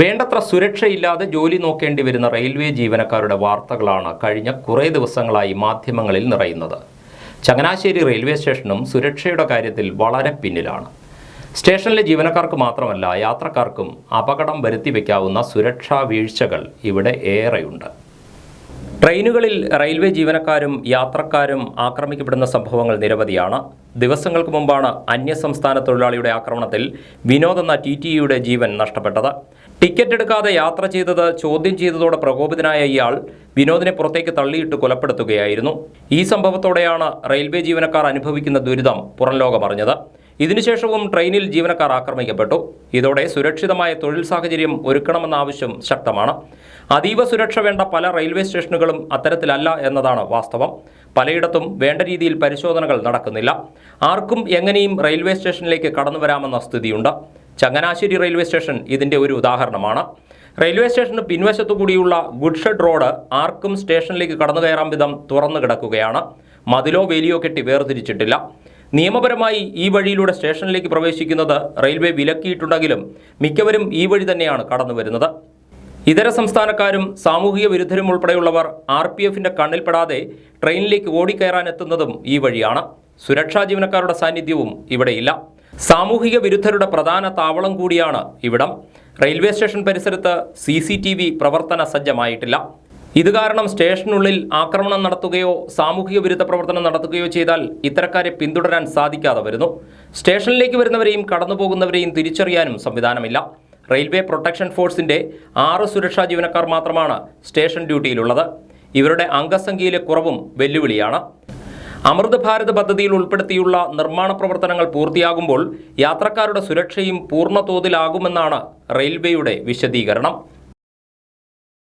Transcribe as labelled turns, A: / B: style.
A: വേണ്ടത്ര സുരക്ഷയില്ലാതെ ജോലി നോക്കേണ്ടി വരുന്ന റെയിൽവേ ജീവനക്കാരുടെ വാർത്തകളാണ് കഴിഞ്ഞ കുറേ ദിവസങ്ങളായി മാധ്യമങ്ങളിൽ നിറയുന്നത്. ചങ്ങനാശ്ശേരി റെയിൽവേ സ്റ്റേഷനും സുരക്ഷയുടെ കാര്യത്തിൽ വളരെ പിന്നിലാണ്. സ്റ്റേഷനിലെ ജീവനക്കാർക്ക് മാത്രമല്ല യാത്രക്കാർക്കും അപകടം വരുത്തി വയ്ക്കാവുന്ന സുരക്ഷാ വീഴ്ചകൾ ഇവിടെ ഏറെയുണ്ട്. ട്രെയിനുകളിൽ റെയിൽവേ ജീവനക്കാരും യാത്രക്കാരും ആക്രമിക്കപ്പെടുന്ന സംഭവങ്ങൾ നിരവധിയാണ്. ദിവസങ്ങൾക്ക് മുമ്പാണ് അന്യസംസ്ഥാന തൊഴിലാളിയുടെ ആക്രമണത്തിൽ വിനോദ് എന്ന ടി ടി യുടെ ജീവൻ നഷ്ടപ്പെട്ടത്. ടിക്കറ്റ് എടുക്കാതെ യാത്ര ചെയ്തത് ചോദ്യം ചെയ്തതോടെ പ്രകോപിതനായ ഇയാൾ വിനോദിനെ പുറത്തേക്ക് തള്ളിയിട്ട് കൊലപ്പെടുത്തുകയായിരുന്നു. ഈ സംഭവത്തോടെയാണ് റെയിൽവേ ജീവനക്കാർ അനുഭവിക്കുന്ന ദുരിതം പുറം ലോകം അറിഞ്ഞത്. ഇതിനുശേഷവും ട്രെയിനിൽ ജീവനക്കാർ ആക്രമിക്കപ്പെട്ടു. ഇതോടെ സുരക്ഷിതമായ തൊഴിൽ സാഹചര്യം ഒരുക്കണമെന്ന ആവശ്യം ശക്തമാണ്. അതീവ സുരക്ഷ വേണ്ട പല റെയിൽവേ സ്റ്റേഷനുകളും അത്തരത്തിലല്ല എന്നതാണ് വാസ്തവം. പലയിടത്തും വേണ്ട രീതിയിൽ പരിശോധനകൾ നടക്കുന്നില്ല. ആർക്കും എങ്ങനെയും റെയിൽവേ സ്റ്റേഷനിലേക്ക് കടന്നു വരാമെന്ന സ്ഥിതിയുണ്ട്. ചങ്ങനാശ്ശേരി റെയിൽവേ സ്റ്റേഷൻ ഇതിന്റെ ഒരു ഉദാഹരണമാണ്. റെയിൽവേ സ്റ്റേഷന് പിൻവശത്തു കൂടിയുള്ള ഗുഡ്ഷെഡ് റോഡ് ആർക്കും സ്റ്റേഷനിലേക്ക് കടന്നു കയറാൻ വിധം തുറന്നു കിടക്കുകയാണ്. മതിലോ വേലിയോ കെട്ടി വേർതിരിച്ചിട്ടില്ല. നിയമപരമായി ഈ വഴിയിലൂടെ സ്റ്റേഷനിലേക്ക് പ്രവേശിക്കുന്നത് റെയിൽവേ വിലക്കിയിട്ടുണ്ടെങ്കിലും മിക്കവരും ഈ വഴി തന്നെയാണ് കടന്നു വരുന്നത്. ഇതര സംസ്ഥാനക്കാരും സാമൂഹിക വിരുദ്ധരും ഉൾപ്പെടെയുള്ളവർ ആർ പി എഫിന്റെ കണ്ണിൽപ്പെടാതെ ട്രെയിനിലേക്ക് ഓടിക്കയറാനെത്തുന്നതും ഈ വഴിയാണ്. സുരക്ഷാ ജീവനക്കാരുടെ സാന്നിധ്യവും ഇവിടെയില്ല. സാമൂഹിക വിരുദ്ധരുടെ പ്രധാന താവളം കൂടിയാണ് ഇവിടം. റെയിൽവേ സ്റ്റേഷൻ പരിസരത്ത് സി സി ടി വി പ്രവർത്തന സജ്ജമായിട്ടില്ല. ഇത് കാരണം സ്റ്റേഷനുള്ളിൽ ആക്രമണം നടത്തുകയോ സാമൂഹിക വിരുദ്ധ പ്രവർത്തനം നടത്തുകയോ ചെയ്താൽ ഇത്തരക്കാരെ പിന്തുടരാൻ സാധിക്കാതെ വരുന്നു. സ്റ്റേഷനിലേക്ക് വരുന്നവരെയും കടന്നുപോകുന്നവരെയും തിരിച്ചറിയാനും സംവിധാനമില്ല. റെയിൽവേ പ്രൊട്ടക്ഷൻ ഫോഴ്സിന്റെ ആറ് സുരക്ഷാ ജീവനക്കാർ മാത്രമാണ് സ്റ്റേഷൻ ഡ്യൂട്ടിയിലുള്ളത്. ഇവരുടെ അംഗസംഖ്യയിലെ കുറവും വെല്ലുവിളിയാണ്. അമൃത് ഭാരത് പദ്ധതിയിൽ ഉൾപ്പെടുത്തിയുള്ള നിർമ്മാണ പ്രവർത്തനങ്ങൾ പൂർത്തിയാകുമ്പോൾ യാത്രക്കാരുടെ സുരക്ഷയും പൂർണ തോതിലാകുമെന്നാണ് റെയിൽവേയുടെ വിശദീകരണം.